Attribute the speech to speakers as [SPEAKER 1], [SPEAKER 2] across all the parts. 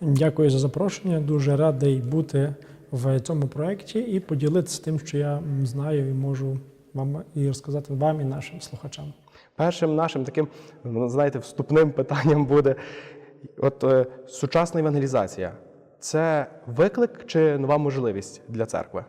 [SPEAKER 1] Дякую за запрошення. Дуже радий бути в цьому проєкті і поділитися тим, що я знаю і можу вам і розказати вам і нашим слухачам.
[SPEAKER 2] Першим нашим таким, ну, знаєте, вступним питанням буде: от е, сучасна евангелізація це виклик чи нова можливість для церкви?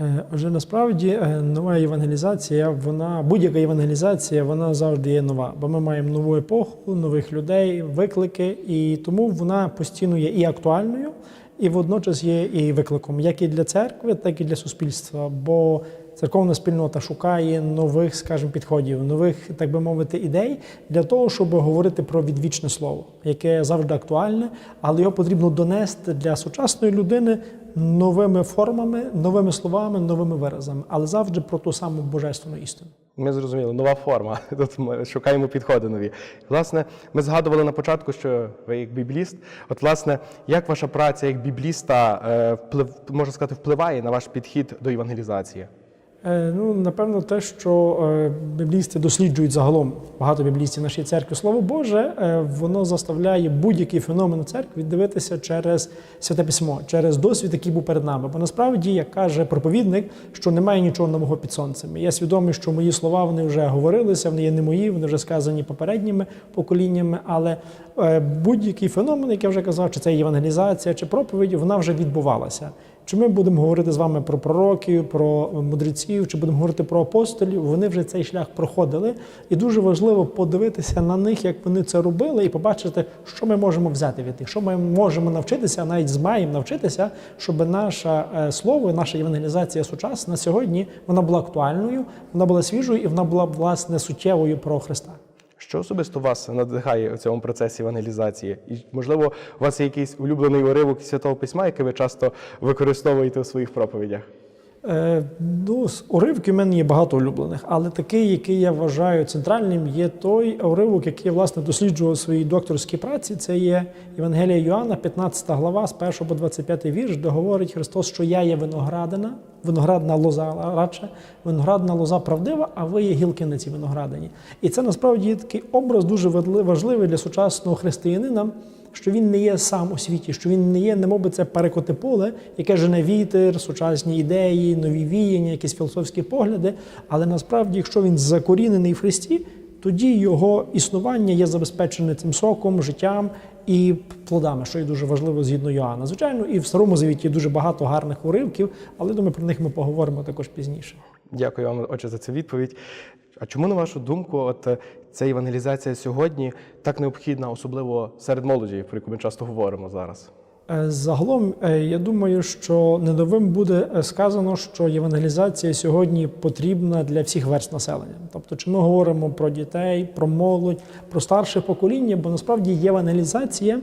[SPEAKER 1] Е, Отже, насправді е, нова євангелізація, вона будь-яка євангелізація, вона завжди є нова, бо ми маємо нову епоху, нових людей, виклики, і тому вона постійно є і актуальною, і водночас є і викликом, як і для церкви, так і для суспільства. Бо церковна спільнота шукає нових, скажімо, підходів, нових, так би мовити, ідей для того, щоб говорити про відвічне слово, яке завжди актуальне, але його потрібно донести для сучасної людини новими формами, новими словами, новими виразами, але завжди про ту саму божественну істину.
[SPEAKER 2] Ми зрозуміли, нова форма. Тут ми шукаємо підходи нові. Власне, ми згадували на початку, що ви як бібліст. От, власне, як ваша праця як бібліста е, вплив, можна сказати, впливає на ваш підхід до евангелізації?
[SPEAKER 1] Е, Ну, напевно, те, що е, біблісти досліджують загалом багато біблістів нашої церкви, слово Боже, е, воно заставляє будь-який феномен у церкві дивитися через святе письмо, через досвід, який був перед нами. Бо насправді, як каже проповідник, що немає нічого нового під сонцем. Я свідомий, що мої слова вони вже говорилися, вони є не мої, вони вже сказані попередніми поколіннями. Але будь-який феномен, як я вже казав, чи це євангелізація, чи проповідь, вона вже відбувалася. Чи ми будемо говорити з вами про пророків, про мудреців, чи будемо говорити про апостолів? Вони вже цей шлях проходили, і дуже важливо подивитися на них, як вони це робили, і побачити, що ми можемо взяти від них, що ми можемо навчитися, навіть з маємо навчитися, щоб наше слово, наша євангелізація сучасна сьогодні вона була актуальною, вона була свіжою і вона була власне суттєвою про Христа.
[SPEAKER 2] Що особисто вас надихає у цьому процесі евангелізації? І, можливо, у вас є якийсь улюблений уривок Святого Письма, який ви часто використовуєте у своїх проповідях?
[SPEAKER 1] Е, ну, з в мене є багато улюблених, але такий, який я вважаю центральним, є той уривок, який я власне досліджував у своїй докторській праці. Це є Євангелія Йоанна, 15 глава, з 1 по 25 вірш, де говорить Христос, що я є виноградина, виноградна лоза радше, виноградна лоза правдива, а ви є гілки на цій виноградині. І це насправді є такий образ дуже важливий для сучасного християнина що він не є сам у світі, що він не є, немов би це перекоти поле, яке жене вітер, сучасні ідеї, нові віяння, якісь філософські погляди. Але насправді, якщо він закорінений в Христі, тоді його існування є забезпечене цим соком, життям і плодами, що є дуже важливо згідно Йоанна. Звичайно, і в старому завіті дуже багато гарних уривків, але думаю, про них ми поговоримо також пізніше.
[SPEAKER 2] Дякую вам, отче, за цю відповідь. А чому, на вашу думку, от е, ця евангелізація сьогодні так необхідна, особливо серед молоді, про яку ми часто говоримо зараз?
[SPEAKER 1] Е, Загалом, е, я думаю, що не новим буде е, сказано, що євангелізація сьогодні потрібна для всіх верст населення. Тобто, чи ми говоримо про дітей, про молодь, про старше покоління, бо насправді євангелізація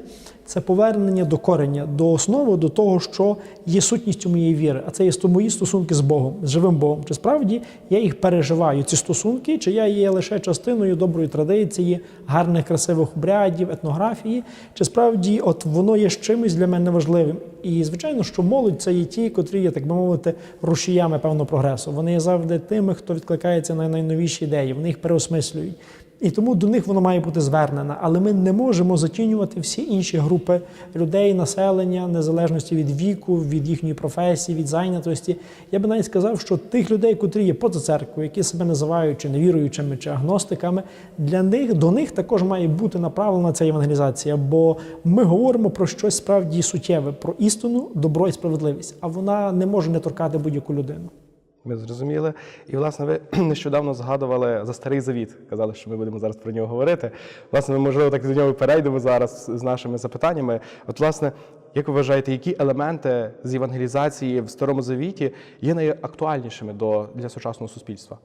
[SPEAKER 1] це повернення до корення, до основи, до того, що є сутністю моєї віри, а це є мої стосунки з Богом, з живим Богом. Чи справді я їх переживаю, ці стосунки, чи я є лише частиною доброї традиції, гарних, красивих обрядів, етнографії, чи справді от воно є чимось для мене важливим. І звичайно, що молодь це є ті, котрі є, так би мовити, рушіями певного прогресу. Вони є завжди тими, хто відкликається на найновіші ідеї, вони їх переосмислюють. І тому до них воно має бути звернено. Але ми не можемо затінювати всі інші групи людей, населення, незалежності від віку, від їхньої професії, від зайнятості. Я би навіть сказав, що тих людей, котрі є поза церквою, які себе називають чи невіруючими, чи агностиками, для них до них також має бути направлена ця евангелізація. Бо ми говоримо про щось справді суттєве, про істину, добро і справедливість. А вона не може не торкати будь-яку людину.
[SPEAKER 2] Ми зрозуміли. І, власне, ви нещодавно згадували за старий завіт. Казали, що ми будемо зараз про нього говорити. Власне, ми, можливо, так до нього перейдемо зараз з нашими запитаннями. От, власне, як ви вважаєте, які елементи з евангелізації в Старому Завіті є найактуальнішими до, для сучасного суспільства?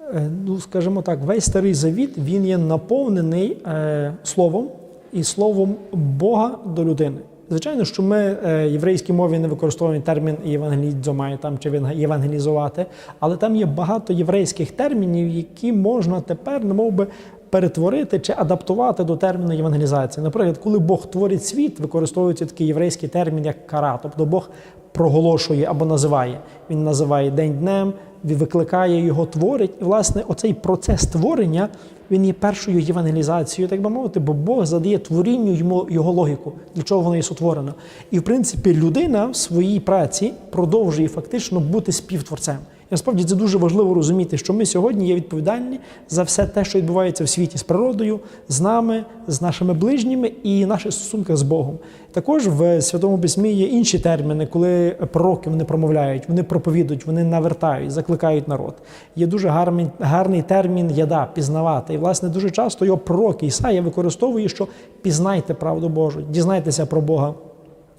[SPEAKER 1] Е, Ну, скажімо так, весь старий завіт він є наповнений е, словом і словом Бога до людини. Звичайно, що ми е, в єврейській мові не використовуємо термін євангелізомай там чи «євангелі- євангелізувати, але там є багато єврейських термінів, які можна тепер, немов би, перетворити чи адаптувати до терміну євангелізації. Наприклад, коли Бог творить світ, використовується такий єврейський термін як кара, тобто Бог проголошує або називає. Він називає день днем, викликає його, творить. І, власне, оцей процес творення він є першою євангелізацією, так би мовити, бо Бог задає творінню йому його логіку, для чого воно є сотворено. І, в принципі, людина в своїй праці продовжує фактично бути співтворцем. Насправді це дуже важливо розуміти, що ми сьогодні є відповідальні за все те, що відбувається в світі з природою, з нами, з нашими ближніми і наших стосунках з Богом. Також в Святому Письмі є інші терміни, коли пророки вони промовляють, вони проповідують, вони навертають, закликають народ. Є дуже гарний, гарний термін яда пізнавати. І, власне, дуже часто його пророк Ісая використовує, що пізнайте правду Божу, дізнайтеся про Бога.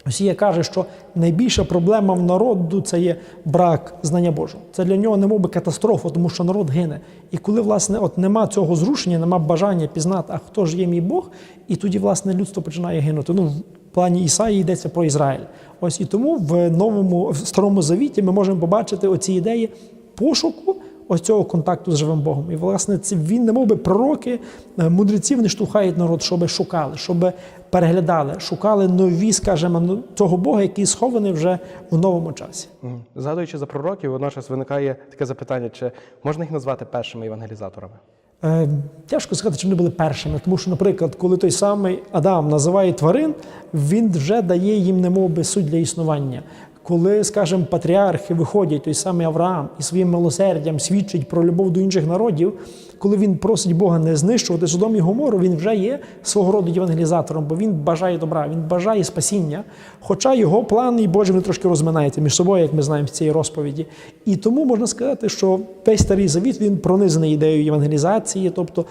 [SPEAKER 1] Росія каже, що найбільша проблема в народу це є брак знання Божого. Це для нього не мов би катастрофа, тому що народ гине. І коли власне от нема цього зрушення, нема бажання пізнати, а хто ж є мій Бог, і тоді власне людство починає гинути. Ну в плані Ісаї йдеться про Ізраїль. Ось і тому в новому в старому завіті ми можемо побачити оці ідеї пошуку. Ось цього контакту з живим Богом. І, власне, це він, немов би пророки, е, мудреці, вони штовхають народ, щоб шукали, щоб переглядали, шукали нові, скажімо, ну, того Бога, який схований вже в новому часі.
[SPEAKER 2] Згадуючи за пророків, водночас виникає таке запитання: чи можна їх назвати першими евангелізаторами?
[SPEAKER 1] Е, тяжко сказати, чи вони були першими, тому що, наприклад, коли той самий Адам називає тварин, він вже дає їм немов би суть для існування. Коли, скажімо, патріархи виходять, той самий Авраам і своїм милосердям свідчить про любов до інших народів, коли він просить Бога не знищувати Содом і Гомору, він вже є свого роду євангелізатором, бо він бажає добра, він бажає спасіння. Хоча його плани і Божі вони трошки розминаються між собою, як ми знаємо з цієї розповіді. І тому можна сказати, що весь старий завіт він пронизаний ідеєю євангелізації, тобто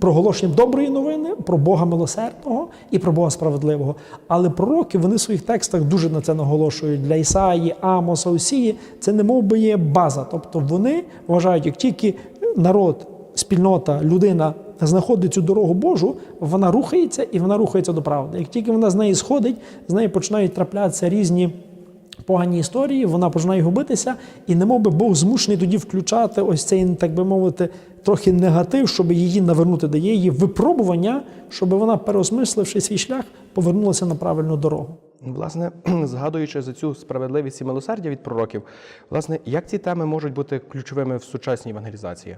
[SPEAKER 1] проголошенням доброї новини про Бога милосердного і про Бога справедливого. Але пророки вони в своїх текстах дуже на це наголошують. Для Ісаї, Амоса, Осії це не би є база. Тобто вони вважають, як тільки народ, спільнота, людина знаходить цю дорогу Божу, вона рухається і вона рухається до правди. Як тільки вона з неї сходить, з неї починають траплятися різні. Погані історії, вона починає губитися, і немов би Бог змушений тоді включати ось цей, так би мовити, трохи негатив, щоб її навернути, дає її випробування, щоб вона, переосмисливши свій шлях, повернулася на правильну дорогу.
[SPEAKER 2] Власне, згадуючи за цю справедливість і милосердя від пророків, власне, як ці теми можуть бути ключовими в сучасній евангелізації?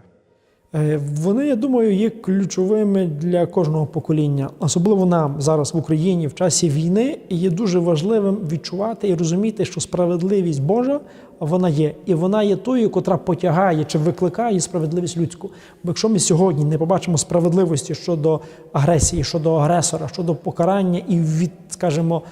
[SPEAKER 1] Е, Вони, я думаю, є ключовими для кожного покоління, особливо нам зараз в Україні в часі війни. І є дуже важливим відчувати і розуміти, що справедливість Божа вона є, і вона є тою, котра потягає чи викликає справедливість людську. Бо якщо ми сьогодні не побачимо справедливості щодо агресії, щодо агресора, щодо покарання і від, скажімо,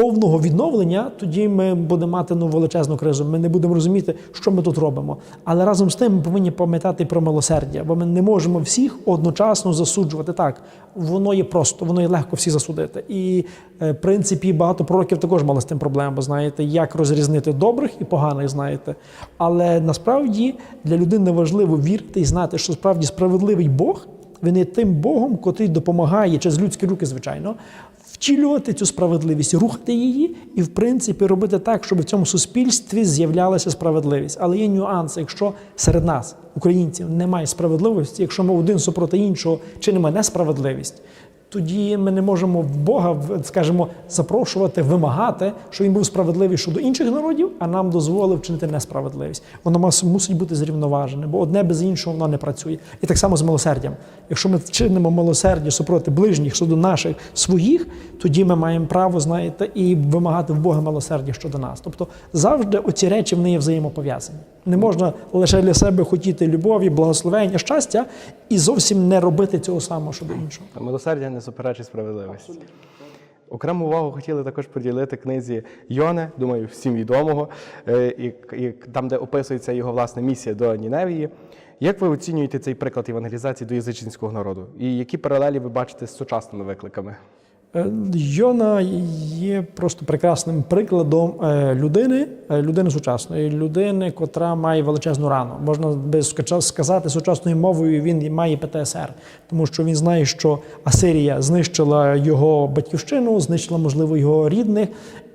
[SPEAKER 1] повного відновлення, тоді ми будемо мати ну, величезну кризу. Ми не будемо розуміти, що ми тут робимо. Але разом з тим ми повинні пам'ятати про милосердя, бо ми не можемо всіх одночасно засуджувати. Так, воно є просто, воно є легко всі засудити. І е, в принципі багато пророків також мали з тим проблем, бо знаєте, як розрізнити добрих і поганих, знаєте. Але насправді для людини важливо вірити і знати, що справді справедливий Бог. Він є тим Богом, котрий допомагає через людські руки, звичайно, втілювати цю справедливість, рухати її і, в принципі, робити так, щоб в цьому суспільстві з'являлася справедливість. Але є нюанси, якщо серед нас, українців, немає справедливості, якщо ми один супроти іншого чинимо несправедливість. Тоді ми не можемо в Бога, в- скажімо, запрошувати, вимагати, щоб він був справедливий щодо інших народів, а нам дозволив чинити несправедливість. Воно мусить бути зрівноважене, бо одне без іншого воно не працює. І так само з милосердям. Якщо ми чинимо милосердя супроти ближніх щодо наших своїх, тоді ми маємо право, знаєте, і вимагати в Бога милосердя щодо нас. Тобто завжди оці речі вони є взаємопов'язані. Не можна лише для себе хотіти любові, благословення, щастя і зовсім не робити цього самого щодо іншого.
[SPEAKER 2] Милосердя не суперечить справедливості. Окрему увагу хотіли також поділити книзі Йоне, думаю, всім відомого, е, і, і там, де описується його власна місія до Ніневії. Як ви оцінюєте цей приклад євангелізації до язичницького народу? І які паралелі ви бачите з сучасними викликами?
[SPEAKER 1] Е, Йона є просто прекрасним прикладом е, людини, е, людини сучасної, людини, котра має величезну рану. Можна би сказати сучасною мовою, він має ПТСР, тому що він знає, що Асирія знищила його батьківщину, знищила, можливо, його рідних.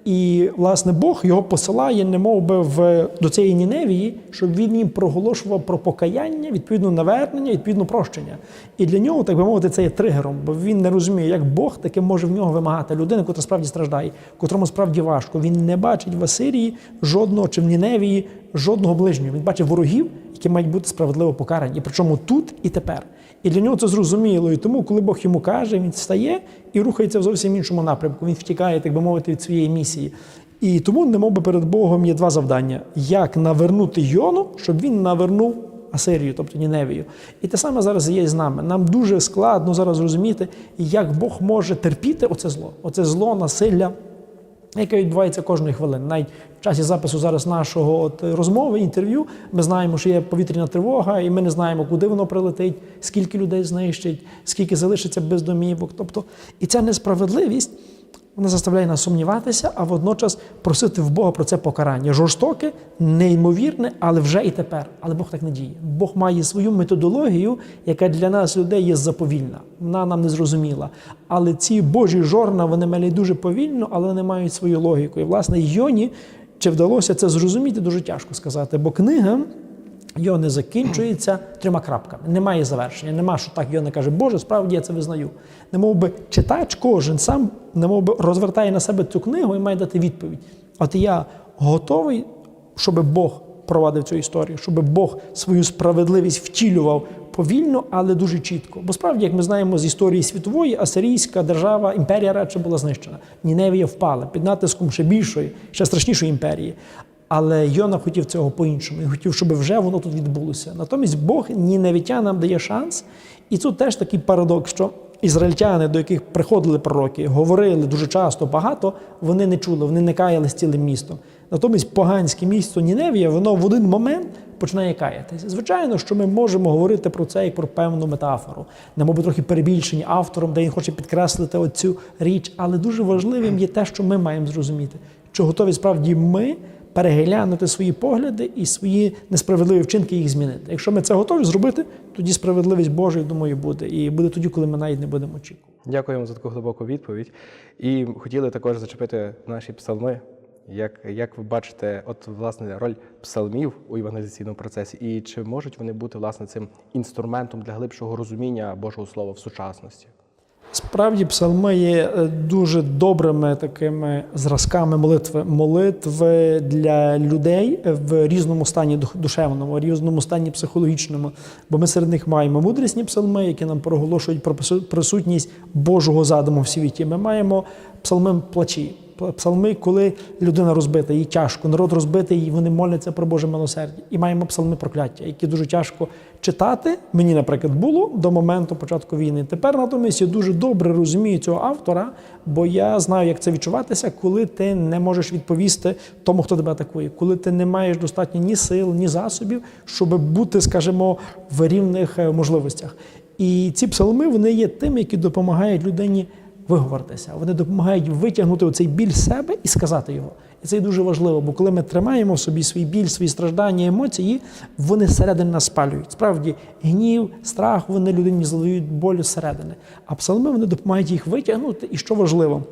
[SPEAKER 1] І, власне, Бог його посилає, не мов би, в, до цієї Ніневії, щоб він їм проголошував про покаяння, відповідно навернення, відповідно прощення. І для нього, так би мовити, це є тригером, бо він не розуміє, як Бог таке може в нього вимагати людини, яка справді страждає. котрому справді важко. Він не бачить в Асирії жодного чи в Ніневії жодного ближнього. Він бачить ворогів, які мають бути справедливо покарані. Причому тут і тепер. І для нього це зрозуміло. І тому, коли Бог йому каже, він встає і рухається в зовсім іншому напрямку. Він втікає, так би мовити, від своєї місії. І тому, немов би перед Богом є два завдання: як навернути Йону, щоб він навернув Асирію, тобто Ніневію. І те саме зараз є з нами. Нам дуже складно зараз розуміти, як Бог може терпіти оце зло, оце зло, насилля, яке відбувається кожної хвилини. Навіть в часі запису зараз нашого от розмови, інтерв'ю, ми знаємо, що є повітряна тривога, і ми не знаємо, куди воно прилетить, скільки людей знищить, скільки залишиться без домівок. Тобто, і ця несправедливість. Вона заставляє нас сумніватися, а водночас просити в Бога про це покарання. Жорстоке, неймовірне, але вже і тепер. Але Бог так не діє. Бог має свою методологію, яка для нас, людей, є заповільна. Вона нам не зрозуміла. Але ці Божі жорна, вони мали дуже повільно, але вони мають свою логіку. І, власне, Йоні, чи вдалося це зрозуміти, дуже тяжко сказати. Бо книга його не закінчується трьома крапками. Немає завершення. Нема, що так Йона каже, Боже, справді я це визнаю. Немов би читач кожен сам немов би розвертає на себе цю книгу і має дати відповідь. От я готовий, щоб Бог провадив цю історію, щоб Бог свою справедливість втілював повільно, але дуже чітко. Бо справді, як ми знаємо з історії світової, асирійська держава, імперія радше була знищена. Ніневія впала під натиском ще більшої, ще страшнішої імперії. Але Йона хотів цього по-іншому. Він хотів, щоб вже воно тут відбулося. Натомість Бог ніневітянам дає шанс. І тут теж такий парадокс, що ізраїльтяни, до яких приходили пророки, говорили дуже часто багато, вони не чули, вони не каялись цілим містом. Натомість поганське місто Ніневія, воно в один момент починає каятися. Звичайно, що ми можемо говорити про це як про певну метафору, не мабуть, трохи перебільшені автором, де він хоче підкреслити оцю річ. Але дуже важливим є те, що ми маємо зрозуміти, чи готові справді ми переглянути свої погляди і свої несправедливі вчинки їх змінити. Якщо ми це готові зробити, тоді справедливість Божа, думаю, буде. І буде тоді, коли ми навіть не будемо очікувати.
[SPEAKER 2] Дякуємо за таку глибоку відповідь. І хотіли також зачепити наші псалми. Як, як ви бачите, от власне роль псалмів у евангелізаційному процесі, і чи можуть вони бути власне цим інструментом для глибшого розуміння Божого Слова в сучасності?
[SPEAKER 1] Справді, псалми є е, дуже добрими такими зразками молитви. Молитви для людей в різному стані душевному, різному стані психологічному. Бо ми серед них маємо мудрісні псалми, які нам проголошують про прису- присутність Божого задуму в світі. Ми маємо псалми плачі. Псалми, коли людина розбита, їй тяжко, народ розбитий, і вони моляться про Боже милосердя. І маємо псалми прокляття, які дуже тяжко читати. Мені, наприклад, було до моменту початку війни. Тепер натомість я дуже добре розумію цього автора, бо я знаю, як це відчуватися, коли ти не можеш відповісти тому, хто тебе атакує, коли ти не маєш достатньо ні сил, ні засобів, щоб бути, скажімо, в рівних е, можливостях. І ці псалми вони є тим, які допомагають людині виговоритися. Вони допомагають витягнути цей біль з себе і сказати його. І це дуже важливо, бо коли ми тримаємо в собі свій біль, свої страждання, емоції, вони зсередини нас спалюють. Справді, гнів, страх, вони людині задають болю зсередини. А псалми вони допомагають їх витягнути. І що важливо,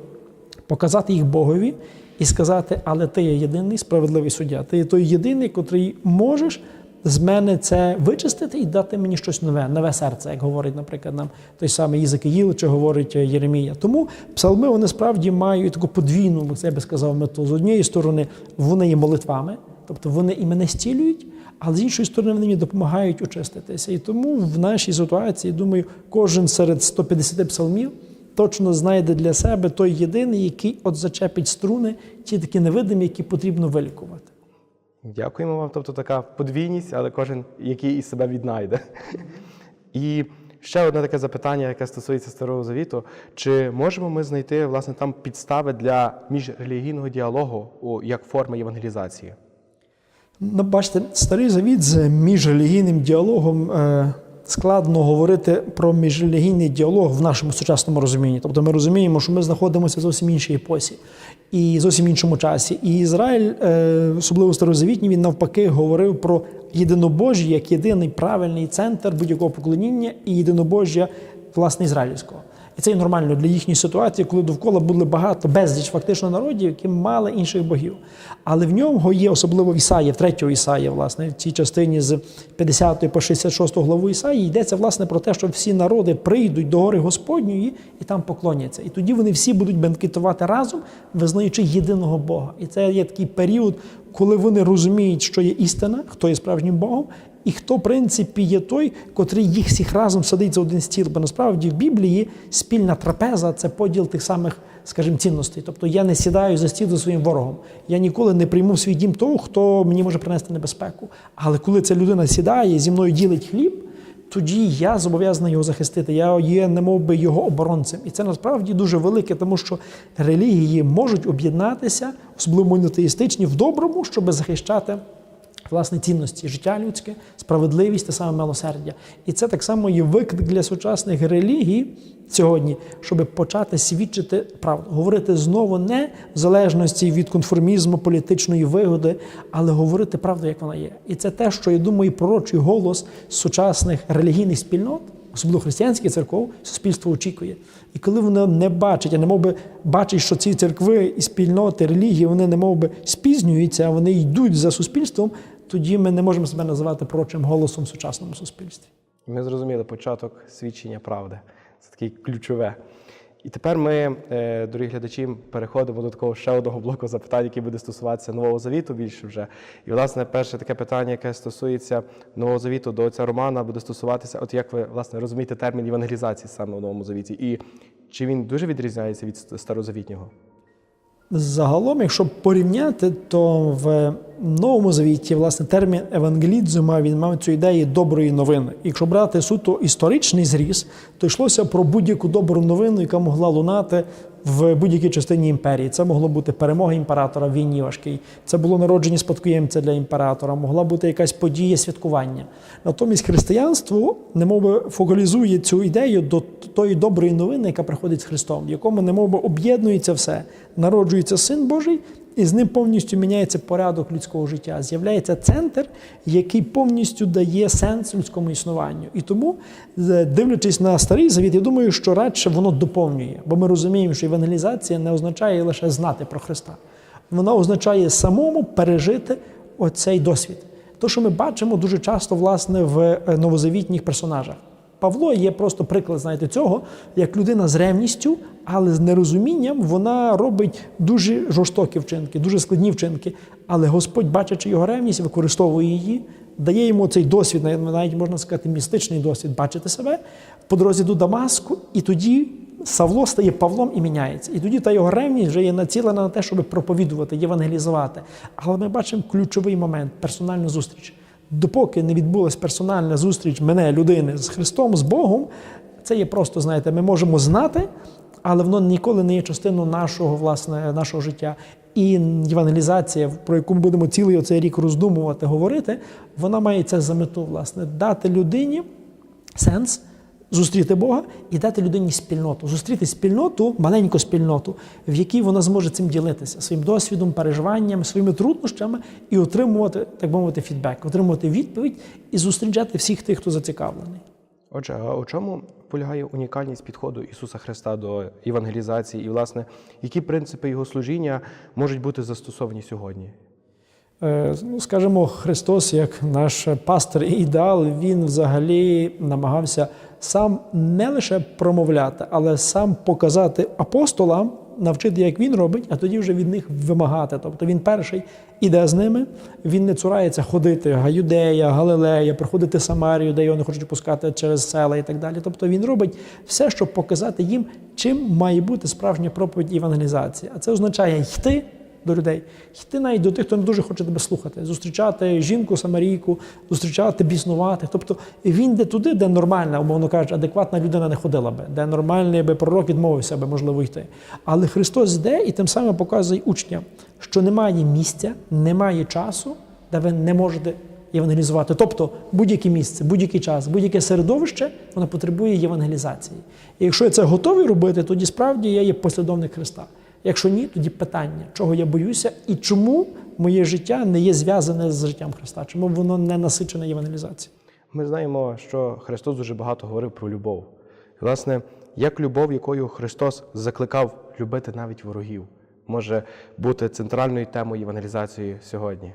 [SPEAKER 1] показати їх Богові і сказати, але ти є єдиний справедливий суддя. Ти є той єдиний, котрий можеш з мене це вичистити і дати мені щось нове, нове серце, як говорить, наприклад, нам той самий Єзекиїл, чи говорить е, Єремія. Тому псалми вони справді мають таку подвійну, я би сказав, мету. З однієї сторони, вони є молитвами, тобто вони і мене стілюють. Але з іншої сторони, вони мені допомагають очиститися. І тому в нашій ситуації, думаю, кожен серед 150 псалмів точно знайде для себе той єдиний, який от зачепить струни, ті такі невидимі, які потрібно вилікувати.
[SPEAKER 2] Дякуємо вам. Тобто така подвійність, але кожен, який із себе віднайде. І ще одне таке запитання, яке стосується Старого Завіту. Чи можемо ми знайти власне там підстави для міжрелігійного діалогу як форми євангелізації?
[SPEAKER 1] Ну, бачите, старий завіт з міжрелігійним діалогом е, складно говорити про міжрелігійний діалог в нашому сучасному розумінні. Тобто ми розуміємо, що ми знаходимося в зовсім іншій епосі і зовсім іншому часі. І Ізраїль, е, особливо старозавітній, він навпаки говорив про єдинобожжя як єдиний правильний центр будь-якого поклоніння і єдинобожжя власне ізраїльського. І це є нормально для їхньої ситуації, коли довкола були багато безліч фактично народів, які мали інших богів. Але в ньому є особливо в Ісаї, в 3 Ісаї, власне, в цій частині з 50 по 66 главу Ісаї йдеться власне про те, що всі народи прийдуть до гори Господньої і там поклоняться. І тоді вони всі будуть бенкетувати разом, визнаючи єдиного Бога. І це є такий період, коли вони розуміють, що є істина, хто є справжнім Богом, і хто, в принципі, є той, котрий їх всіх разом садить за один стіл. Бо насправді в Біблії спільна трапеза це поділ тих самих, скажімо, цінностей. Тобто я не сідаю за стіл за своїм ворогом. Я ніколи не прийму в свій дім того, хто мені може принести небезпеку. Але коли ця людина сідає зі мною ділить хліб. Тоді я зобов'язаний його захистити. Я є, немов би, його оборонцем. І це насправді дуже велике, тому що релігії можуть об'єднатися, особливо монотеїстичні, в доброму, щоб захищати власне цінності життя людське, справедливість та саме милосердя. І це так само є виклик для сучасних релігій сьогодні, щоб почати свідчити правду, говорити знову не в залежності від конформізму, політичної вигоди, але говорити правду, як вона є. І це те, що я думаю, пророчий голос сучасних релігійних спільнот. Особливо християнських церков, суспільство очікує. І коли воно не бачить, а не мов би бачить, що ці церкви і спільноти, релігії, вони не мов би спізнюються, вони йдуть за суспільством, тоді ми не можемо себе називати прочим голосом в сучасному суспільстві.
[SPEAKER 2] Ми зрозуміли початок свідчення правди. Це таке ключове. І тепер ми, е, дорогі глядачі, переходимо до такого ще одного блоку запитань, який буде стосуватися Нового Завіту більше вже. І, власне, перше таке питання, яке стосується Нового Завіту до отця Романа, буде стосуватися, от як ви власне розумієте термін евангелізації саме в Новому Завіті, і чи він дуже відрізняється від старозавітнього?
[SPEAKER 1] Загалом, якщо порівняти, то в Новому Завіті власне термін евангелідзума він мав цю ідею доброї новини. Якщо брати суто історичний зріз, то йшлося про будь-яку добру новину, яка могла лунати в будь-якій частині імперії. Це могло бути перемога імператора в війні важкій. Це було народження спадкоємця для імператора, могла бути якась подія святкування. Натомість християнство немовби фокалізує цю ідею до тої доброї новини, яка приходить з Христом, в якому немовби об'єднується все, народжується син Божий. І з ним повністю міняється порядок людського життя. З'являється центр, який повністю дає сенс людському існуванню. І тому, дивлячись на старий завіт, я думаю, що радше воно доповнює, бо ми розуміємо, що евангелізація не означає лише знати про Христа. Вона означає самому пережити оцей досвід. То, що ми бачимо дуже часто власне в е, новозавітніх персонажах. Павло є просто приклад, знаєте, цього, як людина з ревністю, але з нерозумінням вона робить дуже жорстокі вчинки, дуже складні вчинки. Але Господь, бачачи його ревність, використовує її, дає йому цей досвід, навіть можна сказати, містичний досвід бачити себе по дорозі до Дамаску, і тоді Савло стає Павлом і міняється. І тоді та його ревність вже є націлена на те, щоб проповідувати, євангелізувати. Але ми бачимо ключовий момент персональну зустріч. Допоки не відбулася персональна зустріч мене, людини з Христом, з Богом, це є просто, знаєте, ми можемо знати, але воно ніколи не є частиною нашого, власне, нашого життя. І євангелізація, про яку ми будемо цілий оцей рік роздумувати, говорити, вона має це за мету, власне, дати людині сенс. Зустріти Бога і дати людині спільноту, зустріти спільноту, маленьку спільноту, в якій вона зможе цим ділитися своїм досвідом, переживанням, своїми труднощами і отримувати, так би мовити, фідбек, отримувати відповідь і зустрічати всіх тих, хто зацікавлений.
[SPEAKER 2] Отже, а у чому полягає унікальність підходу Ісуса Христа до евангелізації, і, власне, які принципи Його служіння можуть бути застосовані сьогодні?
[SPEAKER 1] Е, Ну, скажімо, Христос, як наш пастор і ідеал, він взагалі намагався сам не лише промовляти, але сам показати апостолам, навчити, як він робить, а тоді вже від них вимагати. Тобто він перший іде з ними, він не цурається ходити Галюдея, Галилея, приходити Самарію, де його не хочуть пускати через села і так далі. Тобто він робить все, щоб показати їм, чим має бути справжня проповідь і евангелізація. А це означає йти до людей, йти навіть до тих, хто не дуже хоче тебе слухати, зустрічати жінку, самарійку, зустрічати, біснувати. Тобто він йде туди, де нормальна, умовно кажучи, адекватна людина не ходила би, де нормальний би пророк відмовився би, можливо, йти. Але Христос йде і тим самим показує учням, що немає місця, немає часу, де ви не можете євангелізувати. Тобто будь-яке місце, будь-який час, будь-яке середовище, воно потребує євангелізації. І якщо я це готовий робити, тоді справді я є послідовник Христа. Якщо ні, тоді питання, чого я боюся і чому моє життя не є зв'язане з життям Христа, чому воно не насичене євангелізацією.
[SPEAKER 2] Ми знаємо, що Христос дуже багато говорив про любов. Власне, як любов, якою Христос закликав любити навіть ворогів, може бути центральною темою євангелізації сьогодні?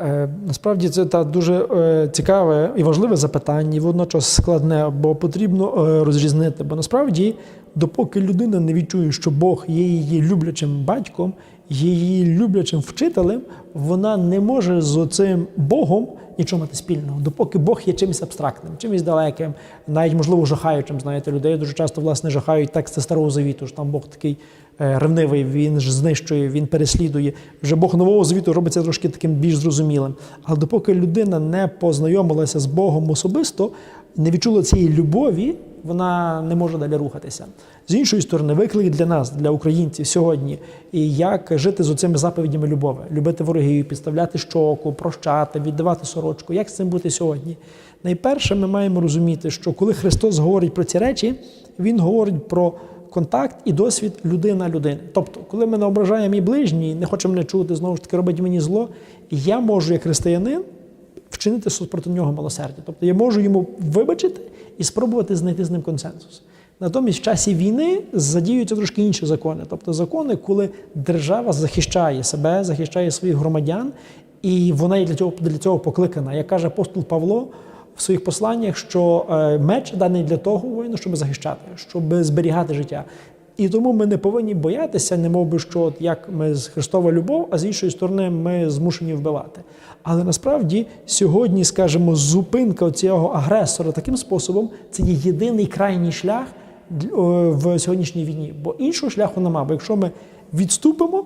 [SPEAKER 1] Е, Насправді це та дуже е, цікаве і важливе запитання, і водночас складне, бо потрібно е, розрізнити. Бо насправді, допоки людина не відчує, що Бог є її люблячим батьком, її люблячим вчителем, вона не може з цим Богом нічого мати спільного. Допоки Бог є чимось абстрактним, чимось далеким, навіть можливо жахаючим. Знаєте, людей дуже часто власне жахають тексти старого завіту. що там Бог такий е, ревнивий, він ж знищує, він переслідує. Вже Бог нового завіту робиться трошки таким більш зрозумілим. Але допоки людина не познайомилася з Богом особисто, не відчула цієї любові, вона не може далі рухатися. З іншої сторони, виклик для нас, для українців сьогодні, і як жити з оцими заповідями любові, любити ворогів, підставляти щоку, прощати, віддавати сорочку. Як з цим бути сьогодні? Найперше, ми маємо розуміти, що коли Христос говорить про ці речі, Він говорить про контакт і досвід людина людини. Тобто, коли мене ображає мій ближній, не хоче мене чути, знову ж таки робить мені зло, я можу, як християнин, вчинити супроти нього милосердя. Тобто я можу йому вибачити і спробувати знайти з ним консенсус. Натомість в часі війни задіюються трошки інші закони. Тобто закони, коли держава захищає себе, захищає своїх громадян, і вона є для цього, для цього покликана. Як каже апостол Павло в своїх посланнях, що е, меч даний для того воїну, щоб захищати, щоб зберігати життя. І тому ми не повинні боятися, не мов би, що от як ми з Христова любов, а з іншої сторони ми змушені вбивати. Але насправді сьогодні, скажімо, зупинка цього агресора таким способом це є єдиний крайній шлях для- в сьогоднішній війні. Бо іншого шляху нема. Бо якщо ми відступимо,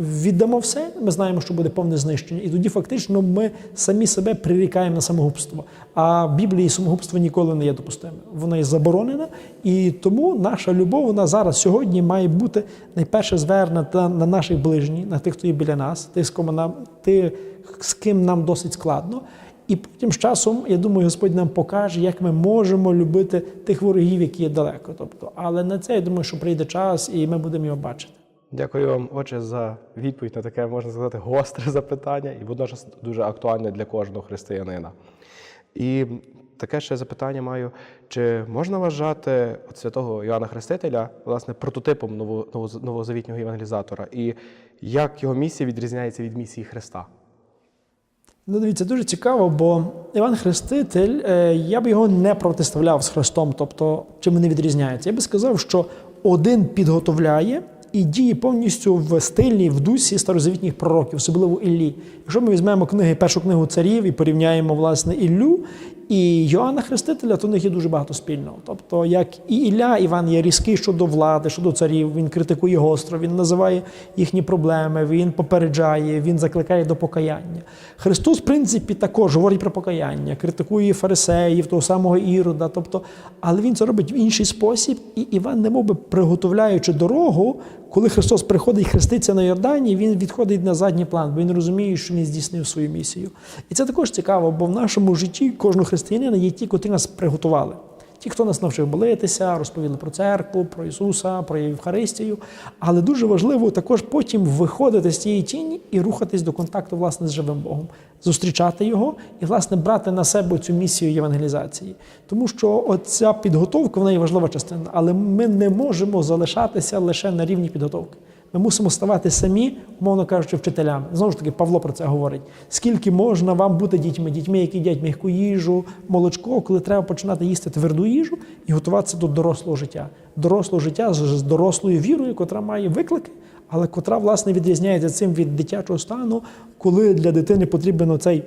[SPEAKER 1] віддамо все, ми знаємо, що буде повне знищення. І тоді фактично ми самі себе прирікаємо на самогубство. А в Біблії самогубство ніколи не є допустиме. Воно є заборонене. І тому наша любов, вона зараз сьогодні має бути найперше звернена на наших ближніх, на тих, хто є біля нас, тих, з ким нам досить складно. І потім з часом, я думаю, Господь нам покаже, як ми можемо любити тих ворогів, які є далеко. Тобто, але на це я думаю, що прийде час, і ми будемо його бачити.
[SPEAKER 2] Дякую вам, отче, за відповідь на таке, можна сказати, гостре запитання і водночас дуже актуальне для кожного християнина. І таке ще запитання маю: чи можна вважати от святого Іоанна Хрестителя власне прототипом новозавітнього євангелізатора? І як його місія відрізняється від місії Христа?
[SPEAKER 1] Ну, дивіться, дуже цікаво, бо Іван Хреститель, е, я б його не протиставляв з Христом, тобто чим вони відрізняються. Я би сказав, що один підготовляє і діє повністю в стилі, в дусі старозавітніх пророків, особливо Іллі. Якщо ми візьмемо книги, першу книгу царів і порівняємо власне Іллю і Йоанна Хрестителя, то в них є дуже багато спільного. Тобто, як і Ілля, Іван є різкий щодо влади, щодо царів, він критикує гостро, він називає їхні проблеми, він попереджає, він закликає до покаяння. Христос, в принципі, також говорить про покаяння, критикує фарисеїв, того самого Ірода. Тобто, але він це робить в інший спосіб, і Іван, немовби приготовляючи дорогу, коли Христос приходить хреститься на Йордані, він відходить на задній план, бо він розуміє, що не здійснив свою місію. І це також цікаво, бо в нашому житті кожного християнина є ті, котрі нас приготували. Ті, хто нас навчив молитися, розповіли про церкву, про Ісуса, про Євхаристію. Але дуже важливо також потім виходити з цієї тіні і рухатись до контакту власне з живим Богом, зустрічати його і, власне, брати на себе цю місію євангелізації. Тому що оця підготовка вона є важлива частина, але ми не можемо залишатися лише на рівні підготовки. Ми мусимо ставати самі, умовно кажучи, вчителями. Знову ж таки, Павло про це говорить. Скільки можна вам бути дітьми, дітьми, які їдять м'яку їжу, молочко, коли треба починати їсти тверду їжу і готуватися до дорослого життя, дорослого життя з дорослою вірою, котра має виклики, але котра власне відрізняється цим від дитячого стану, коли для дитини потрібен оцей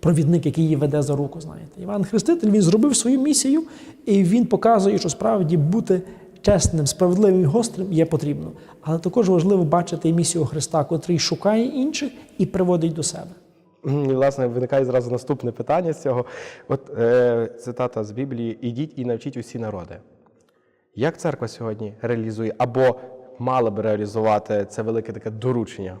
[SPEAKER 1] провідник, який її веде за руку. Знаєте, Іван Хреститель він зробив свою місію, і він показує, що справді бути чесним, справедливим і гострим є потрібно. Але також важливо бачити і місію Христа, котрий шукає інших і приводить до себе.
[SPEAKER 2] І, власне, виникає зразу наступне питання з цього. От е, цитата з Біблії: Ідіть і навчіть усі народи. Як церква сьогодні реалізує або мала би реалізувати це велике таке доручення?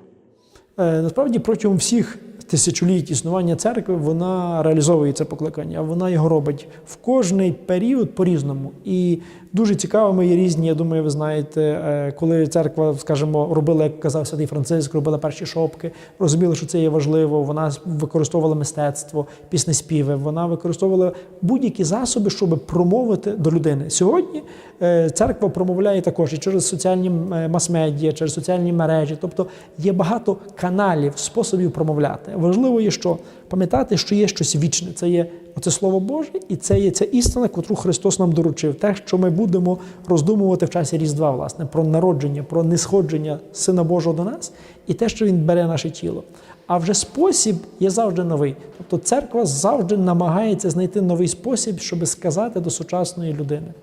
[SPEAKER 1] Е, Насправді протягом всіх тисячоліть існування церкви, вона реалізовує це покликання, вона його робить в кожний період по-різному. І дуже цікавими є різні, я думаю, ви знаєте, е, коли церква, скажімо, робила, як казав Святий Франциск, робила перші шопки, розуміла, що це є важливо. Вона використовувала мистецтво, піснеспіви, вона використовувала будь-які засоби, щоб промовити до людини. Сьогодні е, церква промовляє також і через соціальні е, мас-медіа, через соціальні мережі. Тобто є багато каналів, способів промовляти. Важливо є, що пам'ятати, що є щось вічне. Це є оце слово Боже, і це є ця істина, котру Христос нам доручив. Те, що ми будемо роздумувати в часі Різдва, власне, про народження, про нисходження Сина Божого до нас, і те, що Він бере наше тіло. А вже спосіб є завжди новий. Тобто церква завжди намагається знайти новий спосіб, щоб сказати до сучасної людини.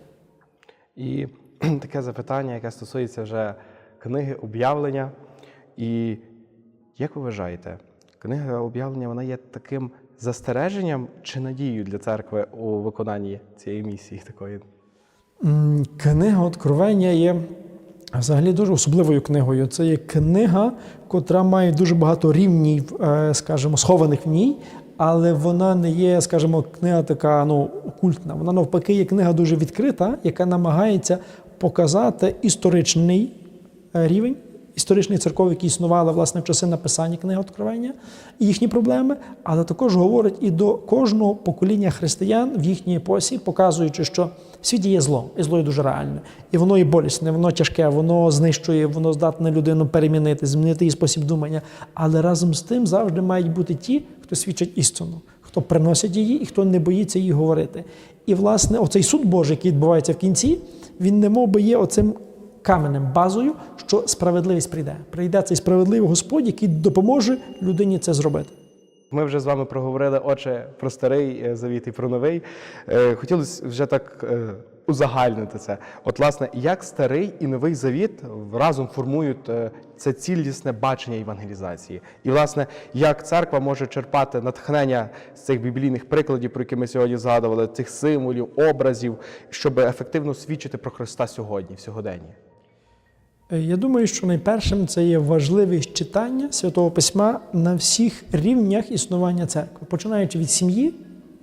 [SPEAKER 2] І таке запитання, яке стосується вже книги об'явлення. І як ви вважаєте, книга об'явлення вона є таким застереженням чи надією для церкви у виконанні цієї місії такої?
[SPEAKER 1] Книга Откровення є взагалі дуже особливою книгою. Це є книга, котра має дуже багато рівнів, е, скажімо, схованих в ній, але вона не є, скажімо, книга така ну, окультна. Вона навпаки є книга дуже відкрита, яка намагається показати історичний е, рівень. Історичних церков, які існували власне в часи написання книги Откровення, і їхні проблеми, але також говорить і до кожного покоління християн в їхній епосі, показуючи, що в світі є зло, і зло є дуже реальне. І воно є болісне, воно тяжке, воно знищує, воно здатне людину перемінити, змінити її спосіб думання. Але разом з тим завжди мають бути ті, хто свідчить істину, хто приносить її і хто не боїться її говорити. І, власне, оцей суд Божий, який відбувається в кінці, він не мов би є оцим каменем, базою, що справедливість прийде. Прийде цей справедливий Господь, який допоможе людині це зробити.
[SPEAKER 2] Ми вже з вами проговорили, отже, про старий е, завіт і про новий. Е, Хотілося вже так е, узагальнити це. От, власне, як старий і новий завіт разом формують це цілісне бачення евангелізації. І, власне, як церква може черпати натхнення з цих біблійних прикладів, про які ми сьогодні згадували, цих символів, образів, щоб ефективно свідчити про Христа сьогодні, в сьогоденні.
[SPEAKER 1] Е, Я думаю, що найпершим це є важливість читання Святого Письма на всіх рівнях існування церкви, починаючи від сім'ї,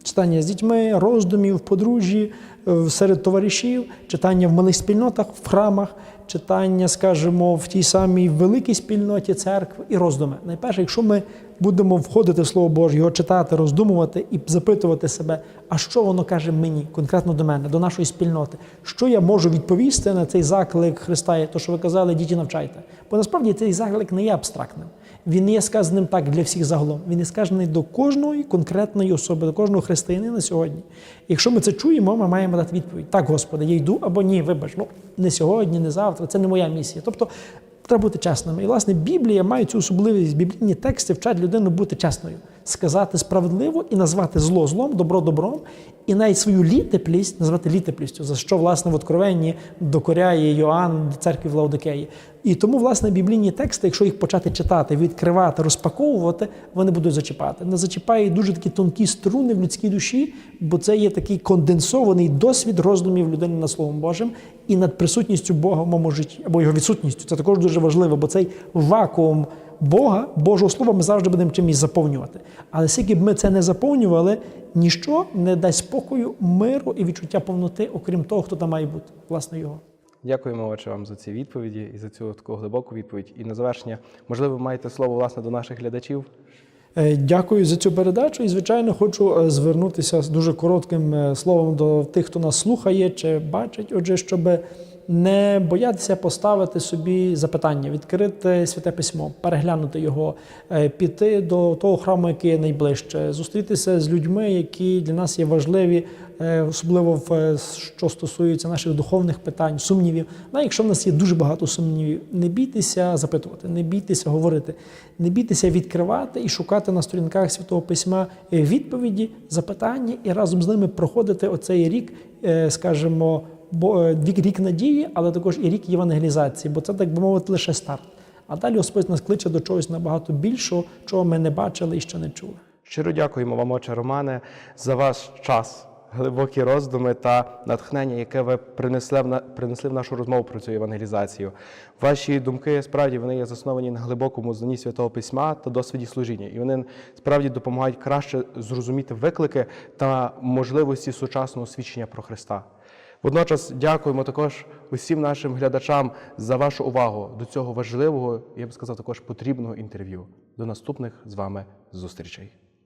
[SPEAKER 1] читання з дітьми, роздумів, подружжі, е, серед товаришів, читання в малих спільнотах, в храмах, читання, скажімо, в тій самій великій спільноті церкви і роздуми. Найперше, якщо ми будемо входити в Слово Боже, його читати, роздумувати і запитувати себе, а що воно каже мені, конкретно до мене, до нашої спільноти, що я можу відповісти на цей заклик Христа, то, що ви казали, діти навчайте. Бо насправді цей заклик не є абстрактним. Він є сказаним так для всіх загалом. Він є сказаний до кожної конкретної особи, до кожного християнина сьогодні. Якщо ми це чуємо, ми маємо дати відповідь: так, Господи, я йду або ні, вибач, ну не сьогодні, не завтра, це не моя місія. Тобто треба бути чесними. І, власне, Біблія має цю особливість. Біблійні тексти вчать людину бути чесною, сказати справедливо і назвати зло злом, добро добром, і навіть свою літеплість назвати літеплістю, за що, власне, в Откровенні докоряє Йоанн церкві в Лаудикеї. І тому, власне, біблійні тексти, якщо їх почати читати, відкривати, розпаковувати, вони будуть зачіпати. Не зачіпають дуже такі тонкі струни в людській душі, бо це є такий конденсований досвід роздумів людини над Словом Божим і над присутністю Бога в моєму житті, або його відсутністю. Це також дуже важливо, бо цей вакуум Бога, Божого Слова, ми завжди будемо чимось заповнювати. Але скільки б ми це не заповнювали, ніщо не дасть спокою, миру і відчуття повноти, окрім того, хто там має бути, власне, його.
[SPEAKER 2] Дякуємо, отче, вам за ці відповіді і за цю таку глибоку відповідь. І на завершення, можливо, ви маєте слово власне до наших глядачів.
[SPEAKER 1] Е, Дякую за цю передачу. І, звичайно, хочу е, звернутися з дуже коротким е, словом до тих, хто нас слухає чи бачить. Отже, щоб не боятися поставити собі запитання, відкрити святе письмо, переглянути його, е, піти до того храму, який є найближче, зустрітися з людьми, які для нас є важливі, е, особливо в е, що стосується наших духовних питань, сумнівів. Навіть якщо в нас є дуже багато сумнівів, не бійтеся запитувати, не бійтеся говорити, не бійтеся відкривати і шукати на сторінках святого письма відповіді, запитання і разом з ними проходити оцей рік, скажімо, рік надії, але також і рік євангелізації, бо це так би мовити лише старт. А далі Господь нас кличе до чогось набагато більшого, чого ми не бачили і що не чули.
[SPEAKER 2] Щиро дякуємо вам, отче Романе, за ваш час глибокі роздуми та натхнення, яке ви принесли в, на, принесли в нашу розмову про цю евангелізацію. Ваші думки справді вони є засновані на глибокому знанні святого письма та досвіді служіння, і вони справді допомагають краще зрозуміти виклики та можливості сучасного свідчення про Христа. Водночас дякуємо також усім нашим глядачам за вашу увагу до цього важливого, я б сказав, також потрібного інтерв'ю. До наступних з вами зустрічей.